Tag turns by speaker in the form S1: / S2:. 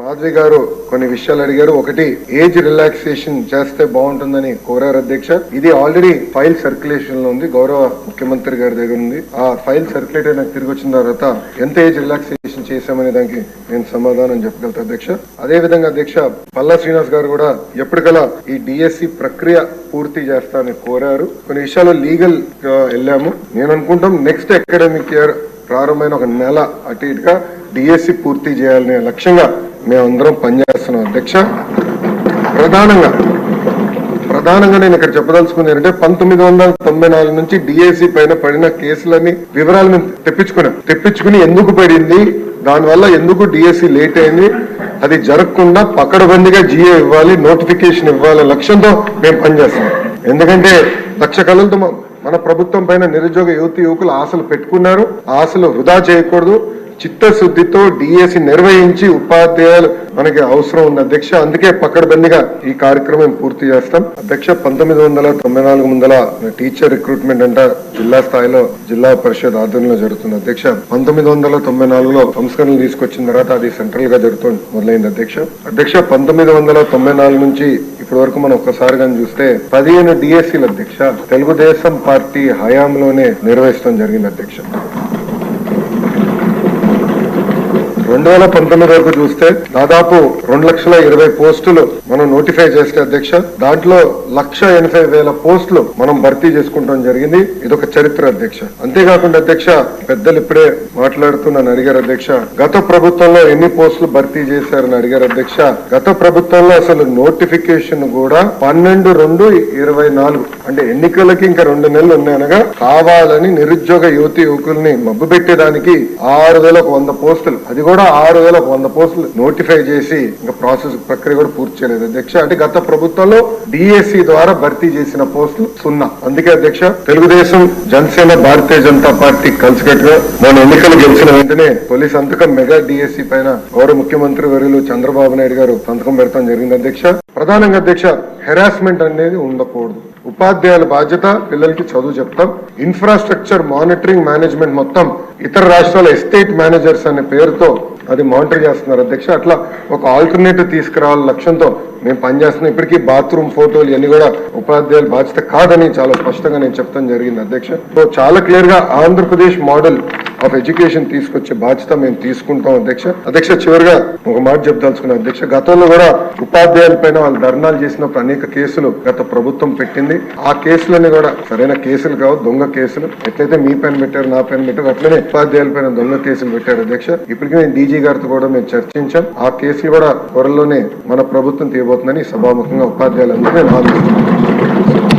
S1: మాధవి గారు కొన్ని విషయాలు అడిగారు. ఒకటి ఏజ్ రిలాక్సేషన్ చేస్తే బాగుంటుందని కోరారు అధ్యక్ష. ఇది ఆల్రెడీ ఫైల్ సర్క్యులేషన్లో ఉంది. గౌరవ ముఖ్యమంత్రి గారి దగ్గర ఉంది. ఆ ఫైల్ సర్క్యులేట్ అయినా తిరిగి వచ్చిన తర్వాత ఎంత ఏజ్ రిలాక్సేషన్ చేశామనే దానికి నేను సమాధానం చెప్పగలుగుతా అధ్యక్ష. అదే విధంగా అధ్యక్ష పల్లా శ్రీనివాస్ గారు కూడా ఎప్పటికలా ఈ డిఎస్సి ప్రక్రియ పూర్తి చేస్తానని కోరారు. కొన్ని విషయాలు లీగల్గా వెళ్ళాము. నేను అనుకుంటాం నెక్స్ట్ అకాడమిక్ ఇయర్ ప్రారంభమైన ఒక నెల అటు ఇటుగా డిఎస్సి పూర్తి చేయాలనే లక్ష్యంగా మేమందరం పనిచేస్తున్నాం. అధ్యక్ష ప్రధానంగా ప్రధానంగా నేను ఇక్కడ చెప్పదలుచుకుంది ఏంటంటే పంతొమ్మిది వందల తొంభై నాలుగు నుంచి డిఏసీ పైన పడిన కేసులని వివరాలు మేము తెప్పించుకున్నాం. తెప్పించుకుని ఎందుకు పడింది? దానివల్ల ఎందుకు డిఎస్సి లేట్ అయింది? అది జరగకుండా పకడబందిగా జియో ఇవ్వాలి నోటిఫికేషన్ ఇవ్వాలి లక్ష్యంతో మేము పనిచేస్తున్నాం. ఎందుకంటే లక్ష కళలతో మన ప్రభుత్వం పైన నిరుద్యోగ యువతి యువకులు ఆశలు పెట్టుకున్నారు. ఆశలు వృధా చేయకూడదు. చిత్తశుద్ధితో డిఎస్సి నిర్వహించి ఉపాధ్యాయులు మనకి అవసరం ఉంది అధ్యక్ష. అందుకే పక్కడబందిగా ఈ కార్యక్రమం పూర్తి చేస్తాం. అధ్యక్ష పంతొమ్మిది వందల తొంభై నాలుగు ముందల టీచర్ రిక్రూట్మెంట్ అంట జిల్లా స్థాయిలో జిల్లా పరిషత్ ఆధ్వర్యంలో జరుగుతుంది. అధ్యక్ష పంతొమ్మిది వందల తొంభై నాలుగులో సంస్కరణలు తీసుకొచ్చిన తర్వాత అది సెంట్రల్గా జరుగుతుంది మొదలైంది అధ్యక్ష. అధ్యక్ష పంతొమ్మిది వందల తొంభై నాలుగు నుంచి ఇప్పటి వరకు మనం ఒక్కసారి కానీ చూస్తే పదిహేను డిఎస్సీల అధ్యక్ష. తెలుగుదేశం పార్టీ హయాంలోనే నిర్వహించడం జరిగింది అధ్యక్ష. రెండు వేల పంతొమ్మిది వరకు చూస్తే దాదాపు రెండు లక్షల ఇరవై పోస్టులు మనం నోటిఫై చేస్తే అధ్యక్ష దాంట్లో లక్ష ఎనభై వేల పోస్టులు మనం భర్తీ చేసుకుంటాం జరిగింది. ఇది ఒక చరిత్ర అధ్యక్ష. అంతేకాకుండా అధ్యక్ష పెద్దలు ఇప్పుడే మాట్లాడుతూ నన్ను అడిగారు అధ్యక్ష. గత ప్రభుత్వంలో ఎన్ని పోస్టులు భర్తీ చేశారని అడిగారు అధ్యక్ష. గత ప్రభుత్వంలో అసలు నోటిఫికేషన్ కూడా పన్నెండు రెండు ఇరవై నాలుగు. అంటే ఎన్నికలకి ఇంకా రెండు నెలలు ఉన్నాయనగా కావాలని నిరుద్యోగ యువతి యువకుల్ని మబ్బు పెట్టేదానికి ఆరు వేల ఒక వంద పోస్టులు. అది కూడా ఆరు వేల వంద పోస్టులు నోటిఫై చేసి ఇంకా ప్రాసెస్ ప్రక్రియ కూడా పూర్తి చేయలేదు. అధ్యక్ష అంటే గత ప్రభుత్వంలో డిఎస్సి ద్వారా భర్తీ చేసిన పోస్టులు సున్నా. అందుకే అధ్యక్ష తెలుగుదేశం జనసేన భారతీయ జనతా పార్టీ కలిసికట్టుగా మన ఎన్నికలు గెలిచిన వెంటనే తొలి సంతకం మెగా డిఎస్సి పైన గౌరవ ముఖ్యమంత్రి వర్యులు చంద్రబాబు నాయుడు గారు సంతకం పెడతాం జరిగింది. అధ్యక్ష ప్రధానంగా అధ్యక్ష హెరాస్మెంట్ అనేది ఉండకూడదు. ఉపాధ్యాయుల బాధ్యత పిల్లలకి చదువు చెప్తాం. ఇన్ఫ్రాస్ట్రక్చర్ మానిటరింగ్ మేనేజ్మెంట్ మొత్తం ఇతర రాష్ట్రాల ఎస్టేట్ మేనేజర్స్ అనే పేరుతో అది మానిటర్ చేస్తున్నారు అధ్యక్ష. అట్లా ఒక ఆల్టర్నేటివ్ తీసుకురావాల లక్ష్యంతో మేము పనిచేస్తున్నాం. ఇప్పటికీ బాత్రూమ్ ఫోటోలు ఇవన్నీ కూడా ఉపాధ్యాయుల బాధ్యత కాదని చాలా స్పష్టంగా నేను చెప్తాను జరిగింది అధ్యక్ష. సో చాలా క్లియర్గా ఆంధ్రప్రదేశ్ మోడల్ ఆఫ్ ఎడ్యుకేషన్ తీసుకొచ్చే బాధ్యత మేము తీసుకుంటాం అధ్యక్ష. అధ్యక్ష చివరిగా ఒక మాట చెప్తాల్సుకున్న అధ్యక్ష గతంలో కూడా ఉపాధ్యాయుల పైన వాళ్ళు ధర్నాలు చేసినప్పుడు అనేక కేసులు గత ప్రభుత్వం పెట్టింది. ఆ కేసులన్నీ కూడా సరైన కేసులు కావు దొంగ కేసులు. ఎట్లయితే మీ పైన పెట్టారు నా పైన పెట్టారు అట్లనే ఉపాధ్యాయుల పైన దొంగ కేసులు పెట్టారు అధ్యక్ష. ఇప్పటికీ నేను డీజీ గారితో కూడా మేము చర్చించాం. ఆ కేసులు కూడా త్వరలోనే మన ప్రభుత్వం తీయబోతుందని సభాముఖంగా ఉపాధ్యాయులందరూ నేను ఆలోచిస్తున్నాను